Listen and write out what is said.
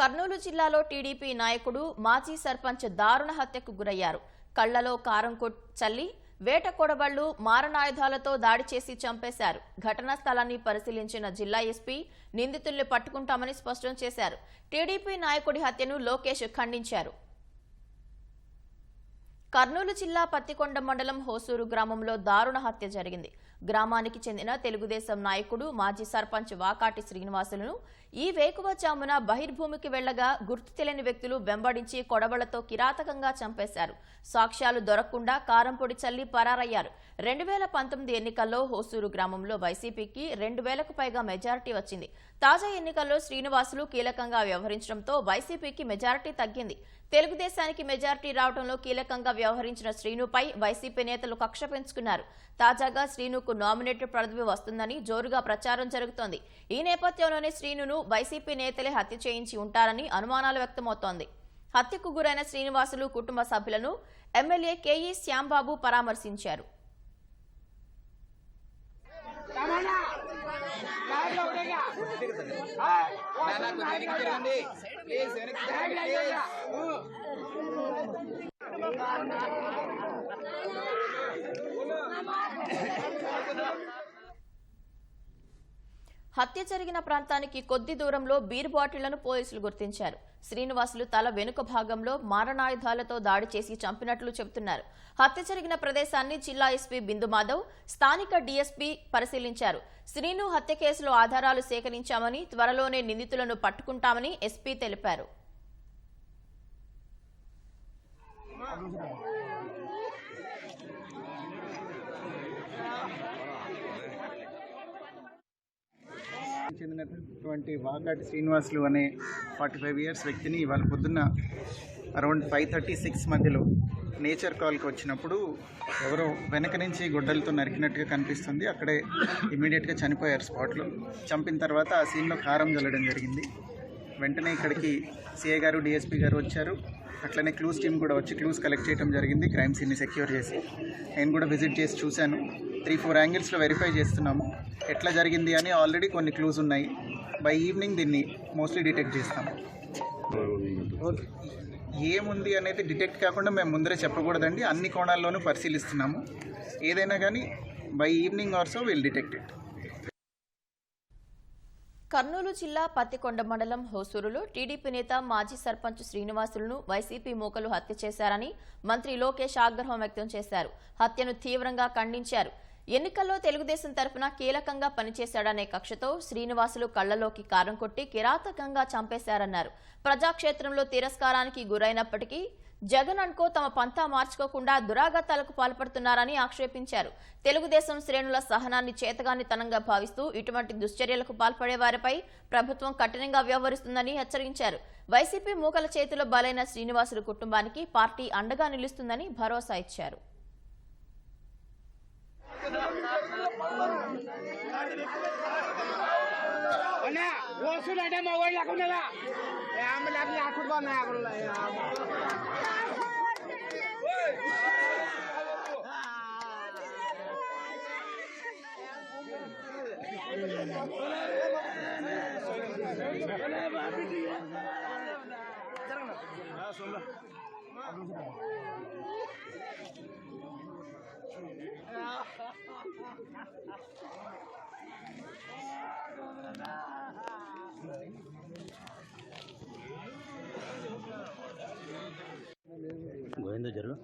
కర్నూలు జిల్లాలో టీడీపీ నాయకుడు మాజీ సర్పంచ్ దారుణ హత్యకు గురయ్యారు. కళ్ళలో కారం చల్లి వేట కొడబళ్ళు మారణాయుధాలతో దాడి చేసి చంపేశారు. ఘటనా స్థలాన్ని పరిశీలించిన జిల్లా ఎస్పీ నిందితుల్ని పట్టుకుంటామని స్పష్టం చేశారు. టీడీపీ నాయకుడి హత్యను లోకేష్ ఖండించారు. కర్నూలు జిల్లా పత్తికొండ మండలం హోసూరు గ్రామంలో దారుణ హత్య జరిగింది. గ్రామానికి చెందిన తెలుగుదేశం నాయకుడు మాజీ సర్పంచ్ వాకాటి శ్రీనివాసులను ఈ వేకువజామున బహిర్భూమికి వెళ్ళగా గుర్తు తెలియని వ్యక్తులు వెంబడించి కొడవలతో కిరాతకంగా చంపేశారు. సాక్ష్యాలు దొరకకుండా కారం పొడి చల్లి పరారయ్యారు. రెండు వేల పంతొమ్మిది ఎన్నికల్లో హోసూరు గ్రామంలో వైసీపీకి రెండు వేలకు పైగా మెజారిటీ వచ్చింది. తాజా ఎన్నికల్లో శ్రీనివాసులు కీలకంగా వ్యవహరించడంతో వైసీపీకి మెజారిటీ తగ్గింది. తెలుగుదేశానికి మెజారిటీ రావడంలో కీలకంగా వ్యవహరించిన శ్రీనుపై వైసీపీ నేతలు కక్ష పెంచుకున్నారు తాజాగా శ్రీనుకు నామినేటెడ్ పదవి వస్తుందని జోరుగా ప్రచారం జరుగుతోంది ఈ నేపథ్యంలోనే శ్రీనును వైసీపీ నేతలే హత్య చేయించి ఉంటారని అనుమానాలు వ్యక్తమవుతోంది హత్యకు గురైన శ్రీనివాసులు కుటుంబ సభ్యులను ఎమ్మెల్యే కేఈ శ్యాంబాబు పరామర్శించారు హత్య జరిగిన ప్రాంతానికి కొద్ది దూరంలో బీర్ బాటిళ్ళను పోలీసులు గుర్తించారు. శ్రీనివాసులు తల వెనుక భాగంలో మారణాయుధాలతో దాడి చేసి చంపినట్లు చెబుతున్నారు. హత్య జరిగిన ప్రదేశాన్ని జిల్లా ఎస్పీ బిందు మాధవ్ స్థానిక డీఎస్పీ పరిశీలించారు. శ్రీను హత్య కేసులో ఆధారాలు సేకరించామని త్వరలోనే నిందితులను పట్టుకుంటామని ఎస్పీ తెలిపారు. చెందినటువంటి వాగాటి శ్రీనివాసులు అనే ఫార్టీ ఫైవ్ ఇయర్స్ వ్యక్తిని ఇవాళ పొద్దున్న అరౌండ్ ఫైవ్ థర్టీ సిక్స్ మధ్యలో నేచర్ కాల్కి వచ్చినప్పుడు ఎవరో వెనక నుంచి గొడ్డలతో నరికినట్టుగా కనిపిస్తుంది. అక్కడే ఇమీడియట్గా చనిపోయారు స్పాట్లో. చంపిన తర్వాత ఆ సీన్లో కారం జల్లడం జరిగింది. వెంటనే ఇక్కడికి సిఐ గారు డిఎస్పీ గారు వచ్చారు. అట్లనే క్లూస్ టీమ్ కూడా వచ్చి క్లూస్ కలెక్ట్ చేయడం జరిగింది. క్రైమ్ సీన్ని సెక్యూర్ చేసి. నేను కూడా విజిట్ చేసి చూశాను. త్రీ ఫోర్ యాంగిల్స్లో వెరిఫై చేస్తున్నాము. ఎట్లా జరిగింది అని ఆల్రెడీ కొన్ని క్లూస్ ఉన్నాయి. బై ఈవినింగ్ దీన్ని మోస్ట్లీ డిటెక్ట్ చేస్తాము ఓకే ఏముంది అనేది డిటెక్ట్ కాకుండా మేము ముందరే చెప్పకూడదండి. అన్ని కోణాల్లోనూ పరిశీలిస్తున్నాము. ఏదైనా కానీ by evening also will detect it Kurnool జిల్లా పత్తికొండ మండలం హోసూరులో టీడీపీ నేత మాజీ సర్పంచ్ శ్రీనివాసులను వైసీపీ మూకలు హత్య చేశారని మంత్రి లోకేష్ ఆగ్రహం వ్యక్తం చేశారు. హత్యను తీవ్రంగా ఖండించారు. ఎన్నికల్లో తెలుగుదేశం తరఫున కీలకంగా పనిచేశాడనే కక్షతో శ్రీనివాసులు కళ్ళలోకి కారం కొట్టి కిరాతకంగా చంపేశారన్నారు. ప్రజాక్షేత్రంలో తిరస్కారానికి గురైనప్పటికీ జగన్ అనుకో తమ పంతా మార్చుకోకుండా దురాగతాలకు పాల్పడుతున్నారని ఆక్షేపించారు. తెలుగుదేశం శ్రేణుల సహనాన్ని చేతగాని తనంగా భావిస్తూ ఇటువంటి దుశ్చర్యలకు పాల్పడే వారిపై ప్రభుత్వం కఠినంగా వ్యవహరిస్తుందని హెచ్చరించారు. వైసీపీ మూకల చేతిలో బలైన శ్రీనివాసులు కుటుంబానికి పార్టీ అండగా నిలుస్తుందని భరోసా ఇచ్చారు. असू नाही ना मोबाईल लागू नका आम्ही लागली आखूड बा नाही आगला జరు